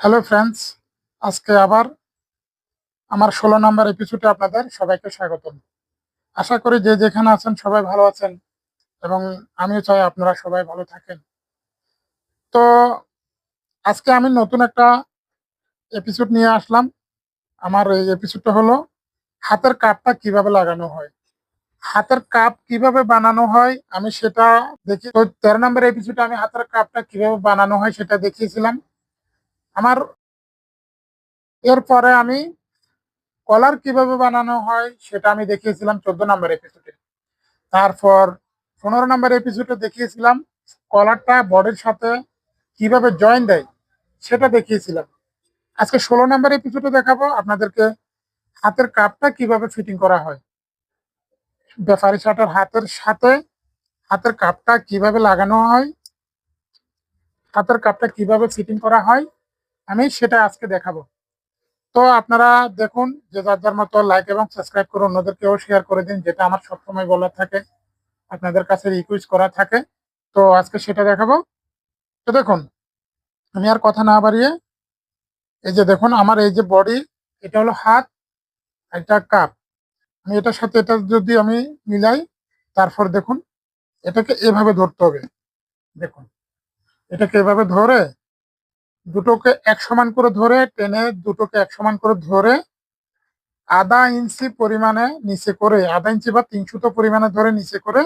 Hello friends আজকে আবার আমার ষোলো নম্বর এপিসোডে আপনাদের সবাইকে স্বাগতম। আশা করি যে যেখানে আছেন সবাই ভালো আছেন এবং আমিও চাই আপনারা সবাই ভালো থাকেন। তো আজকে আমি নতুন একটা এপিসোড নিয়ে আসলাম। আমার এই এপিসোডটা হলো হাতের কাপটা কীভাবে লাগানো হয়। হাতের কাপ কীভাবে বানানো হয় আমি সেটা দেখি। তো তেরো নম্বর এপিসোডে আমি হাতের কাপটা কীভাবে বানানো হয় সেটা দেখিয়েছিলাম। আমার এরপরে আমি কলার কীভাবে বানানো হয় সেটা আমি দেখিয়েছিলাম চোদ্দ নম্বর এপিসোডে তারপর পনেরো নম্বর এপিসোডে দেখিয়েছিলাম কলারটা বডির সাথে কীভাবে জয়েন দেয়, সেটা দেখিয়েছিলাম। আজকে ষোলো নম্বর এপিসোডে দেখাবো আপনাদেরকে হাতের কাপটা কীভাবে ফিটিং করা হয়। ব্যাপারি শার্টের হাতের সাথে হাতের কাপটা কীভাবে লাগানো হয়, হাতের কাপটা কীভাবে ফিটিং করা হয় আমি সেটা আজকে দেখাবো। তো আপনারা দেখুন যে যার যার মতো লাইক এবং সাবস্ক্রাইব করে অন্যদেরকেও শেয়ার করে দিন, যেটা আমার সবসময় বলা থাকে, আপনাদের কাছে রিকোয়েস্ট করা থাকে। তো আজকে সেটা দেখাবো। তো দেখুন, আমি আর কথা না বাড়িয়ে, এই যে দেখুন আমার এই যে বডি এটা হলো হাত এটা কাপ আমি এটার সাথে এটা যদি আমি মিলাই, তারপর দেখুন, এটাকে এভাবে ধরতে হবে। দেখুন, এটাকে এভাবে ধরে দুটোকে এক সমান করে ধরে টেনে দুটোকে এক সমান করে ধরে আধা ইঞ্চি পরিমাণে নিচে করে, আধা ইঞ্চি বা তিন সুতো পরিমাণে ধরে নিচে করে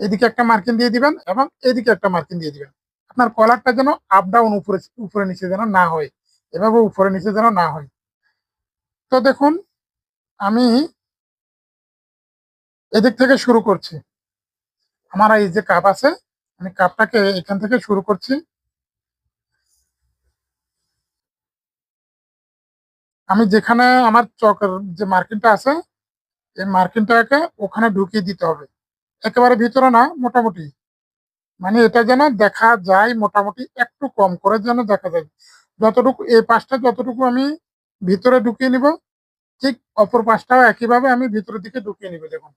এদিকে একটা মার্কিন দিয়ে দিবেন এবং এদিকে একটা মার্কিন দিয়ে দিবেন। আপনার কলারটা যেন আপ ডাউন উপরে উপরে নিচে যেন না হয়, এভাবে উপরে নিচে যেন না হয়। তো দেখুন, আমি এদিক থেকে শুরু করছি। আমার এই যে কাপ আছে, আমি কাপটাকে এখান থেকে শুরু করছি। আমি যেখানে আমার চকের যে মার্কিনটা আছে, এই মার্কিনটাকে ওখানে ঢুকিয়ে দিতে হবে। একেবারে ভিতরে না, মোটামুটি। মানে এটা যেন দেখা যায় মোটামুটি একটু কম করে যেন দেখা যায়। যতটুকু, এই পাশটা যতটুকু আমি ভিতরে ঢুকিয়ে নিব, ঠিক অপর পাশটাও একইভাবে আমি ভিতরের দিকে ঢুকিয়ে নিব, দেখুন।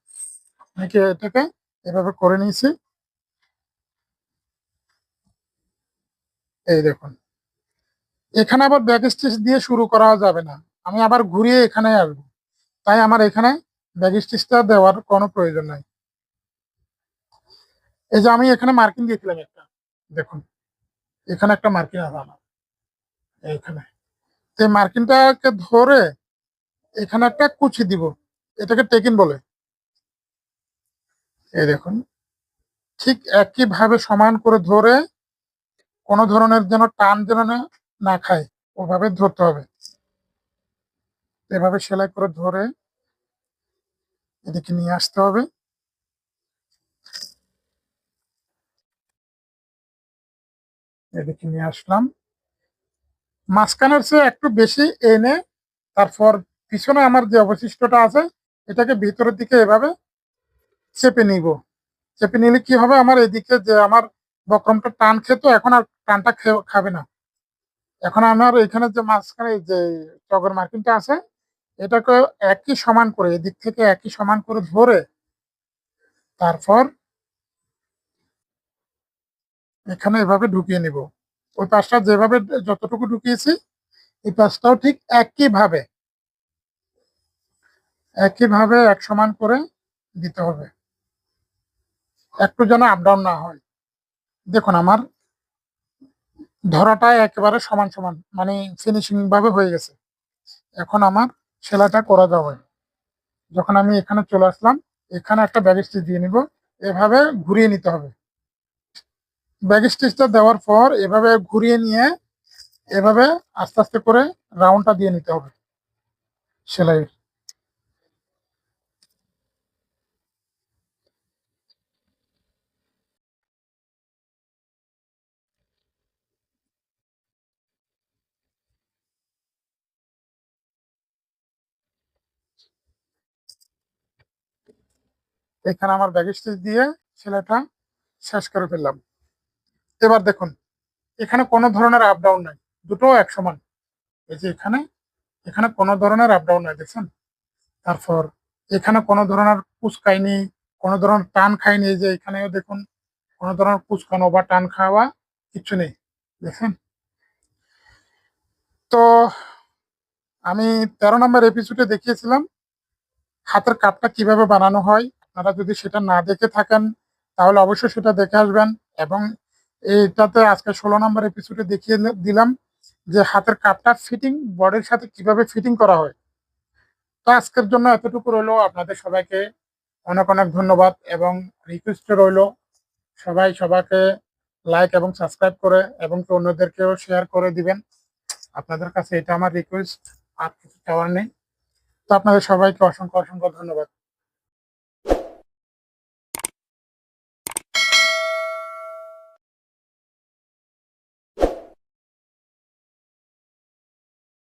আমি কি এটাকে এভাবে করে নিয়েছি? এই দেখুন। এখানে আবার ব্যাক স্টিচ দিয়ে শুরু করা যাবে না। আমি আবার ঘুরিয়ে এখানে আসব। তাই আমার এখানে ব্যাক স্টিচটা দেওয়ার কোনো প্রয়োজন নাই। এই যে আমি এখানে মার্কিং দিয়েছিলাম একটা। দেখুন, এখানে একটা মার্কিং আছে আমার। এইখানে। এই মার্কিংটাকে ধরে এখানে একটা কুচি দিব। এটাকে টেকিন বলে। এই দেখুন, ঠিক একইভাবে সমান করে ধরে কোনো ধরনের যেন টান যেন না খায়, ওভাবে ধরতে হবে। এভাবে সেলাই করে ধরে এদিকে নিয়ে আসতে হবে। এদিকে নিয়ে আসলাম। মাঝখানের চেয়ে একটু বেশি এনে তারপর পিছনে আমার যে অবশিষ্টটা আছে, এটাকে ভিতরের দিকে এভাবে চেপে নিব। চেপে নিলে কি হবে? আমার এদিকে যে আমার বক্রমটা টান খেত, এখন আর টানটা খাবে না। এখন আমার এখানে যে মাঝখানে যে টগর মার্কিনটা আছে, এটাকে একই সমান করে, এদিক থেকে একই সমান করে ধরে তারপর এখানে এভাবে ঢুকিয়ে নিব। ওই পাশটা যেভাবে যতটুকু ঢুকিয়েছি, এই পাশটাও ঠিক একইভাবে একইভাবে এক সমান করে দিতে হবে। একটু যেন আপ ডাউন না হয়। দেখুন, আমার ধরাটা একেবারে সমান সমান মানে ফিনিশিং ভাবে হয়ে গেছে। এখন আমার সেলাইটা করা যাবে। যখন আমি এখানে চলে আসলাম, এখানে একটা ব্যাগ স্টিচ দিয়ে নিব। এভাবে ঘুরিয়ে নিতে হবে। ব্যাগ স্টিচটা দেওয়ার পর এভাবে ঘুরিয়ে নিয়ে এভাবে আস্তে আস্তে করে রাউন্ডটা দিয়ে নিতে হবে সেলাইয়ের। এখানে আমার ব্যাগ স্টিচ দিয়ে সেলাইটা শেষ করে ফেললাম। এবার দেখুন, এখানে কোনো ধরনের আপ ডাউন নাই দুটো এক সমান। এই যে এখানে এখানে কোনো ধরনের আপ ডাউন নাই, দেখছেন? তারপর এখানে কোনো ধরনের পুচকাইনি কোনো ধরনের টান খায়নি এই যে এখানেও দেখুন, কোনো ধরনের পুচকানো বা টান খাওয়া কিচ্ছু নেই, দেখছেন? তো আমি তেরো নম্বর এপিসোডে দেখিয়েছিলাম হাতের কাপটা কীভাবে বানানো হয় আপনারা যদি সেটা না দেখে থাকেন, তাহলে অবশ্যই সেটা দেখে আসবেন এবং এইটাতে আজকে ষোলো নম্বর এপিসোডে দেখিয়ে দিলাম যে হাতের কাপটা ফিটিং বডির সাথে কীভাবে ফিটিং করা হয়। তো আজকের জন্য এতটুকু রইল। আপনাদের সবাইকে অনেক অনেক ধন্যবাদ এবং রিকোয়েস্ট রইল। সবাই সবাইকে লাইক এবং সাবস্ক্রাইব করে এবং অন্যদেরকেও শেয়ার করে দিবেন। আপনাদের কাছে এটা আমার রিকোয়েস্ট আর কিছু চাওয়ার নেই। তো আপনাদের সবাইকে অসংখ্য অসংখ্য ধন্যবাদ।